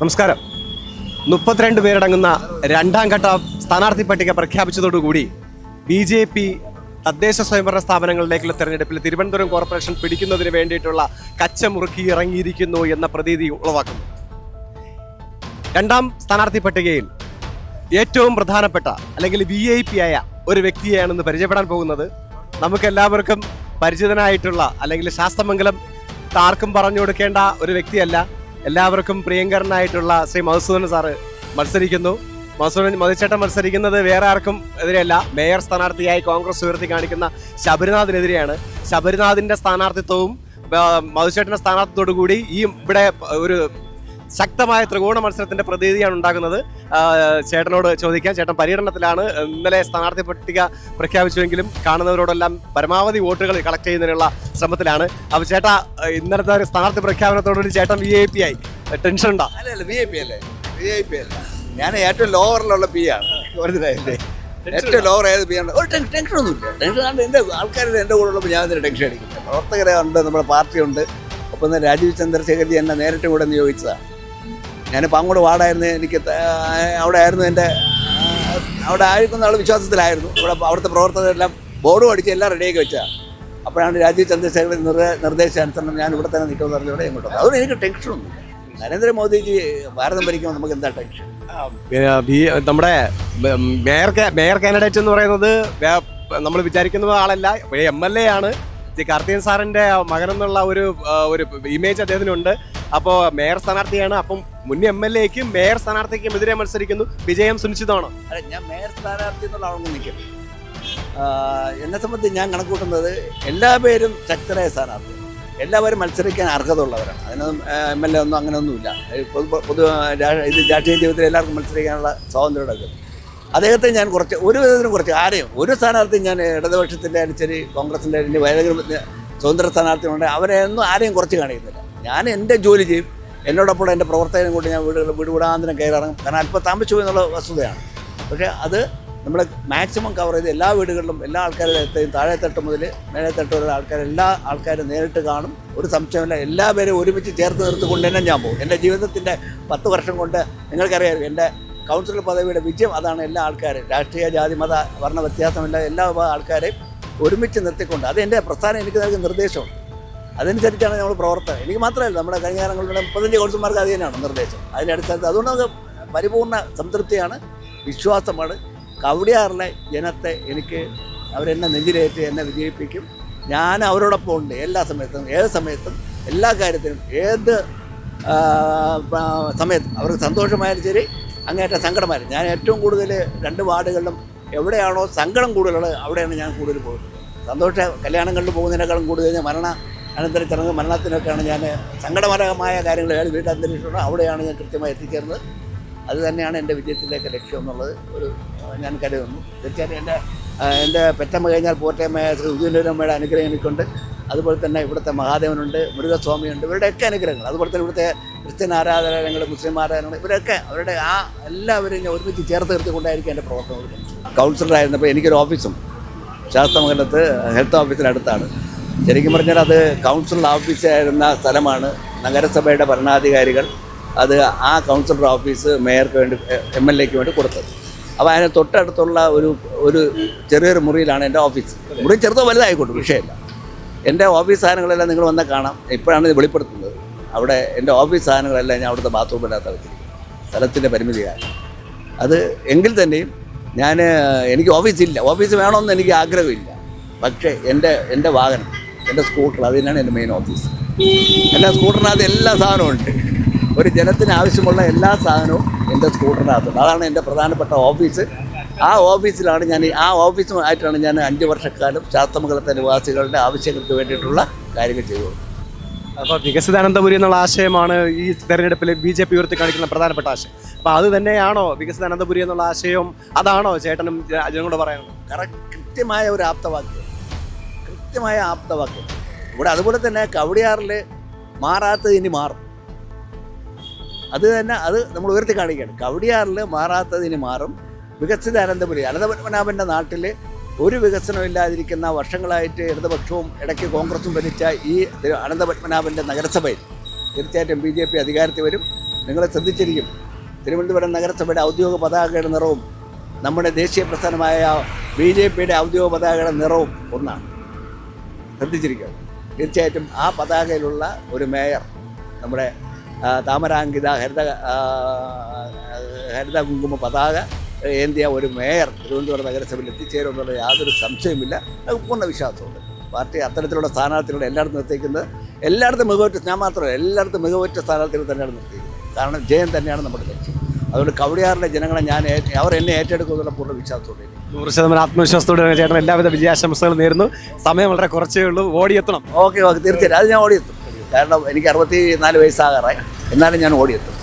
നമസ്കാരം. മുപ്പത്തിരണ്ട് പേരടങ്ങുന്ന രണ്ടാം ഘട്ട സ്ഥാനാർത്ഥി പട്ടിക പ്രഖ്യാപിച്ചതോടുകൂടി ബി ജെ പി തദ്ദേശ സ്വയംഭരണ സ്ഥാപനങ്ങളിലേക്കുള്ള തെരഞ്ഞെടുപ്പിൽ തിരുവനന്തപുരം കോർപ്പറേഷൻ പിടിക്കുന്നതിന് വേണ്ടിയിട്ടുള്ള കച്ചമുറുക്കി ഇറങ്ങിയിരിക്കുന്നു എന്ന പ്രതീതി ഉളവാക്കുന്നു. രണ്ടാം സ്ഥാനാർത്ഥി പട്ടികയിൽ ഏറ്റവും പ്രധാനപ്പെട്ട അല്ലെങ്കിൽ വി ഐ പി ആയ ഒരു വ്യക്തിയാണെന്ന് പരിചയപ്പെടാൻ പോകുന്നത് നമുക്ക് എല്ലാവർക്കും പരിചിതനായിട്ടുള്ള അല്ലെങ്കിൽ ശാസ്ത്രമംഗലം ആർക്കും പറഞ്ഞു കൊടുക്കേണ്ട ഒരു വ്യക്തിയല്ല. എല്ലാവർക്കും പ്രിയങ്കരനായിട്ടുള്ള ശ്രീ മധുസൂദൻ സാറ് മത്സരിക്കുന്നു. മധുസൂദൻ മധുച്ചേട്ടൻ മത്സരിക്കുന്നത് വേറെ ആർക്കും എതിരെയല്ല. മേയർ സ്ഥാനാർത്ഥിയായി കോൺഗ്രസ് ഉയർത്തി കാണിക്കുന്ന ശബരിനാഥിനെതിരെയാണ്. ശബരിനാഥിന്റെ സ്ഥാനാർത്ഥിത്വവും മധുചേട്ടന്റെ സ്ഥാനാർത്ഥിത്തോടു കൂടി ഈ ഇവിടെ ഒരു ശക്തമായ ത്രികോണ മത്സരത്തിന്റെ പ്രതീതിയാണ് ഉണ്ടാകുന്നത്. ചേട്ടനോട് ചോദിക്കാം. ചേട്ടൻ പര്യടനത്തിലാണ്. ഇന്നലെ സ്ഥാനാർത്ഥി പട്ടിക പ്രഖ്യാപിച്ചുവെങ്കിലും കാണുന്നവരോടെല്ലാം പരമാവധി വോട്ടുകൾ കളക്ട് ചെയ്യുന്നതിനുള്ള ശ്രമത്തിലാണ്. അപ്പൊ ചേട്ടാ ഇന്നലത്തെ ഒരു സ്ഥാനാർത്ഥി പ്രഖ്യാപനത്തോടുകൂടി ചേട്ടൻ വി ഐ പി ആയി. ടെൻഷൻ ഉണ്ടോ? അല്ലല്ല വി ഐ പി അല്ലേ? വി ഐ പി അല്ല. ഞാൻ ഏറ്റവും ലോവറിലുള്ള പി ആണ്. മനസ്സിലായില്ലേ? ഏറ്റവും ലോവർ ഏത് പി ആണ്? ഒരു ടെൻഷൻ ടെൻഷനൊന്നുമില്ല ടെൻഷൻ ആണ് എന്റെ ആൾക്കാർ എന്റെ കൂടെ ഉള്ളപ്പോൾ ഞാൻ ടെൻഷൻ അടിക്കില്ല പ്രവർത്തകരെ ഉണ്ട് നമ്മുടെ പാർട്ടിയുണ്ട്. ഒപ്പം തന്നെ രാജീവ് ചന്ദ്രശേഖർജി എന്നെ നേരിട്ട് കൂടെ നിയോഗിച്ചതാണ്. ഞാനിപ്പോൾ അങ്ങോട്ട് വാടായിരുന്നു എനിക്ക് അവിടെ ആയിരുന്നു എന്റെ അവിടെ ആയിരിക്കുന്ന ആൾ വിശ്വാസത്തിലായിരുന്നു. ഇവിടെ അവിടുത്തെ പ്രവർത്തകരെല്ലാം ബോർഡും അടിച്ച് എല്ലാം റെഡിയാക്കി വെച്ചാൽ അപ്പോഴാണ് രാജീവ് ചന്ദ്രശേഖരൻ നിർദ്ദ നിർദ്ദേശാനുസരണം ഞാൻ ഇവിടെ തന്നെ നിൽക്കുമെന്ന് പറഞ്ഞവിടെ ഇങ്ങോട്ട്. അതുകൊണ്ട് എനിക്ക് ടെൻഷനൊന്നും നരേന്ദ്രമോദിജി ഭാരതം ഭരിക്കുമ്പോൾ നമുക്ക് എന്താ ടെൻഷൻ നമ്മുടെ മേയർ മേയർ കാൻഡിഡേറ്റ് എന്ന് പറയുന്നത് നമ്മൾ വിചാരിക്കുന്ന ആളല്ല. എം എൽ എ ആണ്. കാർത്തികൻ സാറിന്റെ മകൻ എന്നുള്ള ഒരു ഒരു ഇമേജ് അദ്ദേഹത്തിനുണ്ട്. അപ്പോൾ മേയർ സ്ഥാനാർത്ഥിയാണ്. അപ്പം മുൻ എം എൽ എക്കും മേയർ സ്ഥാനാർത്ഥിക്കും എതിരെ മത്സരിക്കുന്നു വിജയം സുനിശ്ചിതമാണോ? അല്ല ഞാൻ മേയർ സ്ഥാനാർത്ഥി എന്നുള്ള ആളൊന്നും നിൽക്കും എന്നെ സംബന്ധിച്ച് ഞാൻ കണക്കൂട്ടുന്നത് എല്ലാ പേരും ശക്തരായ സ്ഥാനാർത്ഥി. എല്ലാവരും മത്സരിക്കാൻ അർഹത ഉള്ളവരാണ് അതിനൊന്നും എം എൽ എ ഒന്നും അങ്ങനെയൊന്നുമില്ല. പൊതു പൊതു ഇത് രാഷ്ട്രീയ ജീവിതത്തിൽ എല്ലാവർക്കും മത്സരിക്കാനുള്ള സ്വാതന്ത്ര്യമൊക്കെ അദ്ദേഹത്തെ ഞാൻ കുറച്ച് ഒരു വിധത്തിനും കുറച്ച് ആരെയും ഒരു സ്ഥാനാർത്ഥി ഞാൻ ഇടതുപക്ഷത്തിന്റെ ശരി കോൺഗ്രസിന്റെ ഇനി ഏതെങ്കിലും സ്വതന്ത്ര സ്ഥാനാർത്ഥികളുണ്ട് അവരെ ഒന്നും ആരെയും കുറച്ച് കാണിക്കുന്നില്ല. ഞാൻ എന്റെ ജോലി ചെയ്യും എന്നോടൊപ്പം എന്റെ പ്രവർത്തകനും കൊണ്ട് ഞാൻ വീടുകൾ വീട് വിടാന്തരം കയറിറങ്ങും കാരണം അല്പം താമസിച്ചു എന്നുള്ള വസ്തുതയാണ്. പക്ഷേ അത് നമ്മൾ മാക്സിമം കവർ ചെയ്ത് എല്ലാ വീടുകളിലും എല്ലാ ആൾക്കാരുടെയും താഴെ തട്ട് മുതൽ മേലെ തട്ട് വരെ ആൾക്കാർ എല്ലാ ആൾക്കാരും നേരിട്ട് കാണും. ഒരു സംശയമില്ല എല്ലാവരും ഒരുമിച്ച് ചേർത്ത് നിർത്തിക്കൊണ്ട് തന്നെ ഞാൻ പോകും. എന്റെ ജീവിതത്തിന്റെ പത്ത് വർഷം കൊണ്ട് നിങ്ങൾക്കറിയാം എന്റെ കൗൺസിലർ പദവിയുടെ വിജയം അതാണ് എല്ലാ ആൾക്കാരും രാഷ്ട്രീയ ജാതി മത വർണ വ്യത്യാസമില്ല എല്ലാ ആൾക്കാരെയും ഒരുമിച്ച് നിർത്തിക്കൊണ്ട് അത് എന്റെ പ്രസ്ഥാനം എനിക്ക് നൽകിയ നിർദ്ദേശമാണ്. അതനുസരിച്ചാണ് നമ്മൾ പ്രവർത്തനം. എനിക്ക് മാത്രമല്ല നമ്മുടെ കഴിഞ്ഞ കാലങ്ങളിലൂടെ മുപ്പത്തഞ്ച് കൗൺസിലർമാർക്ക് അത് തന്നെയാണ് നിർദ്ദേശം. അതിന്റെ അടിസ്ഥാനത്തിൽ അതുകൊണ്ട് നമുക്ക് പരിപൂർണ സംതൃപ്തിയാണ് വിശ്വാസമാണ്. കവടിയാറിലെ ജനത്തെ എനിക്ക് അവരെന്നെ നെഞ്ചിലേറ്റ് എന്നെ വിജയിപ്പിക്കും. ഞാൻ അവരോടൊപ്പം ഉണ്ട് എല്ലാ സമയത്തും ഏത് സമയത്തും എല്ലാ കാര്യത്തിനും ഏത് സമയത്തും. അവർക്ക് സന്തോഷമായാലും ശരി അങ്ങേറ്റ സങ്കടമായിരുന്നു. ഞാൻ ഏറ്റവും കൂടുതൽ രണ്ട് വാർഡുകളിലും എവിടെയാണോ സങ്കടം കൂടുതലുള്ളത് അവിടെയാണ് ഞാൻ കൂടുതൽ പോകുന്നത്. സന്തോഷ കല്യാണങ്ങളിൽ പോകുന്നതിനേക്കാളും കൂടുതൽ ഞാൻ മരണ അനന്തര ചടങ്ങ് മരണത്തിനൊക്കെയാണ് ഞാൻ സങ്കടകരമായ കാര്യങ്ങൾ ഏത് അന്തരീക്ഷമാണ് അവിടെയാണ് ഞാൻ കൃത്യമായി എത്തിച്ചേർന്നത്. അത് തന്നെയാണ് എന്റെ വിജയത്തിലേക്ക് ലക്ഷ്യം എന്നുള്ളത് ഒരു ഞാൻ കരുതുന്നു. തീർച്ചയായിട്ടും എന്റെ എന്റെ പെറ്റമ്മ കഴിഞ്ഞാൽ പോറ്റമ്മ ശ്രീ ഉദയനമ്മയുടെ അനുഗ്രഹം എനിക്കുണ്ട്. അതുപോലെ തന്നെ ഇവിടുത്തെ മഹാദേവനുണ്ട് മുരുകസ്വാമിയുണ്ട് ഇവരുടെയൊക്കെ അനുഗ്രഹങ്ങൾ. അതുപോലെ തന്നെ ഇവിടുത്തെ ക്രിസ്ത്യൻ ആരാധനകൾ മുസ്ലിം ആരാധനകൾ ഇവരൊക്കെ അവരുടെ ആ എല്ലാവരും ഞാൻ ഒരുമിച്ച് ചേർത്ത് നിർത്തിക്കൊണ്ടായിരിക്കും എന്റെ പ്രവർത്തനം കൗൺസിലറായിരുന്നപ്പോൾ എനിക്കൊരു ഓഫീസും ശാസ്ത്രമംഗലത്ത് ഹെൽത്ത് ഓഫീസിനടുത്താണ്. ശരിക്കും പറഞ്ഞാൽ അത് കൗൺസിലർ ഓഫീസായിരുന്ന സ്ഥലമാണ്. നഗരസഭയുടെ ഭരണാധികാരികൾ അത് ആ കൗൺസിലർ ഓഫീസ് മേയർക്ക് വേണ്ടി എം എൽ എക്ക് വേണ്ടി കൊടുത്തത്. അപ്പോൾ അതിന് തൊട്ടടുത്തുള്ള ഒരു ഒരു ചെറിയൊരു മുറിയിലാണ് എന്റെ ഓഫീസ്. മുറി ചെറുതോ വലുതായിക്കോട്ടെ വിഷയമില്ല. എന്റെ ഓഫീസ് സാധനങ്ങളെല്ലാം നിങ്ങൾ വന്നാൽ കാണാം. ഇപ്പോഴാണ് ഇത് വെളിപ്പെടുത്തുന്നത്. അവിടെ എന്റെ ഓഫീസ് സാധനങ്ങളെല്ലാം ഞാൻ അവിടുത്തെ ബാത്റൂമിനകത്ത് വെച്ചിരിക്കും സ്ഥലത്തിന്റെ പരിമിതി കാരണം. അത് എങ്കിൽ തന്നെയും ഞാൻ എനിക്ക് ഓഫീസില്ല ഓഫീസ് വേണമെന്ന് എനിക്ക് ആഗ്രഹമില്ല. പക്ഷേ എന്റെ എന്റെ വാഹനം എന്റെ സ്കൂട്ടർ അത് തന്നെയാണ് എന്റെ മെയിൻ ഓഫീസ് എന്റെ സ്കൂട്ടറിനകത്ത് എല്ലാ സാധനവും ഉണ്ട്. ഒരു ജനത്തിന് ആവശ്യമുള്ള എല്ലാ സാധനവും എന്റെ സ്കൂട്ടറിനകത്തുണ്ട്. അതാണ് എന്റെ പ്രധാനപ്പെട്ട ഓഫീസ്. ആ ഓഫീസിലാണ് ഞാൻ ആ ഓഫീസുമായിട്ടാണ് ഞാൻ അഞ്ച് വർഷക്കാലം ശാസ്ത്രമംഗലത്തെ നിവാസികളുടെ ആവശ്യങ്ങൾക്ക് വേണ്ടിയിട്ടുള്ള കാര്യങ്ങൾ ചെയ്തത്. അപ്പോൾ വികസിതാനന്ദപുരി എന്നുള്ള ആശയമാണ് ഈ തെരഞ്ഞെടുപ്പിൽ ബി ജെ പി ഉയർത്തി കാണിക്കുന്ന പ്രധാനപ്പെട്ട ആശയം. അപ്പോൾ അത് തന്നെയാണോ വികസിതാനന്ദപുരി എന്നുള്ള ആശയം? അതാണോ ചേട്ടനും ജനങ്ങളോട് പറയുന്നത് കറക്റ്റ് കൃത്യമായ ഒരു ആപ്തവാക്യം. കൃത്യമായ ആപ്തവാക്യം. ഇവിടെ അതുപോലെ തന്നെ കവടിയാറിൽ മാറാത്തത് ഇനി മാറും. അത് തന്നെ അത് നമ്മൾ ഉയർത്തി കാണിക്കുകയാണ്. കവടിയാറിൽ മാറാത്തത് ഇനി മാറും. വികസിത അനന്തപുരി അനന്തപത്മനാഭന്റെ നാട്ടിൽ ഒരു വികസനം ഇല്ലാതിരിക്കുന്ന വർഷങ്ങളായിട്ട് ഇടതുപക്ഷവും ഇടയ്ക്ക് കോൺഗ്രസും ഭരിച്ച ഈ അനന്തപത്മനാഭന്റെ നഗരസഭയിൽ തീർച്ചയായിട്ടും ബി ജെ പി അധികാരത്തിൽ വരും. നിങ്ങളെ ശ്രദ്ധിച്ചിരിക്കും. തിരുവനന്തപുരം നഗരസഭയുടെ ഔദ്യോഗിക പതാകയുടെ നിറവും നമ്മുടെ ദേശീയ പ്രസ്ഥാനമായ ബി ജെ പിയുടെ ഔദ്യോഗിക പതാകയുടെ നിറവും ഒന്നാണ്. ശ്രദ്ധിച്ചിരിക്കുക. തീർച്ചയായിട്ടും ആ പതാകയിലുള്ള ഒരു മേയർ നമ്മുടെ താമരാങ്കിത ഹരിത ഹരിത കുങ്കുമ പതാക ഏന്തിയ ഒരു മേയർ തിരുവനന്തപുരം നഗരസഭയിൽ എത്തിച്ചേരുമെന്നുള്ള യാതൊരു സംശയമില്ല അത് പൂർണ വിശ്വാസമുണ്ട്. പാർട്ടി അത്തരത്തിലുള്ള സ്ഥാനാർത്ഥികളെ എല്ലായിടത്തും നിർത്തിക്കുന്നത് എല്ലായിടത്തും മികവുറ്റ ഞാൻ മാത്രമല്ല എല്ലായിടത്തും മികവുറ്റ സ്ഥാനാർത്ഥികൾ തന്നെയാണ് നിർത്തിയിരിക്കുന്നത്. കാരണം ജയം തന്നെയാണ് നമ്മുടെ ലക്ഷ്യം. അതുകൊണ്ട് കവടിയാറിലെ ജനങ്ങളെ ഞാൻ അവർ എന്നെ ഏറ്റെടുക്കുമെന്നുള്ള പൂർണ വിശ്വാസമുണ്ട് എനിക്ക്. നൂറ് ശതമാനം ആത്മവിശ്വാസത്തോടെ ചേട്ടൻ. എല്ലാവിധ വിജയാശംസകളും നേരുന്നു. സമയം വളരെ കുറച്ചേ ഉള്ളൂ. ഓടിയെത്തണം. Okay okay. തീർച്ചയായിട്ടും. അത് ഞാൻ ഓടിയെത്തും. കാരണം എനിക്ക് അറുപത്തി നാല് വയസ്സാകാറായി. എന്നാലും ഞാൻ ഓടിയെത്തും.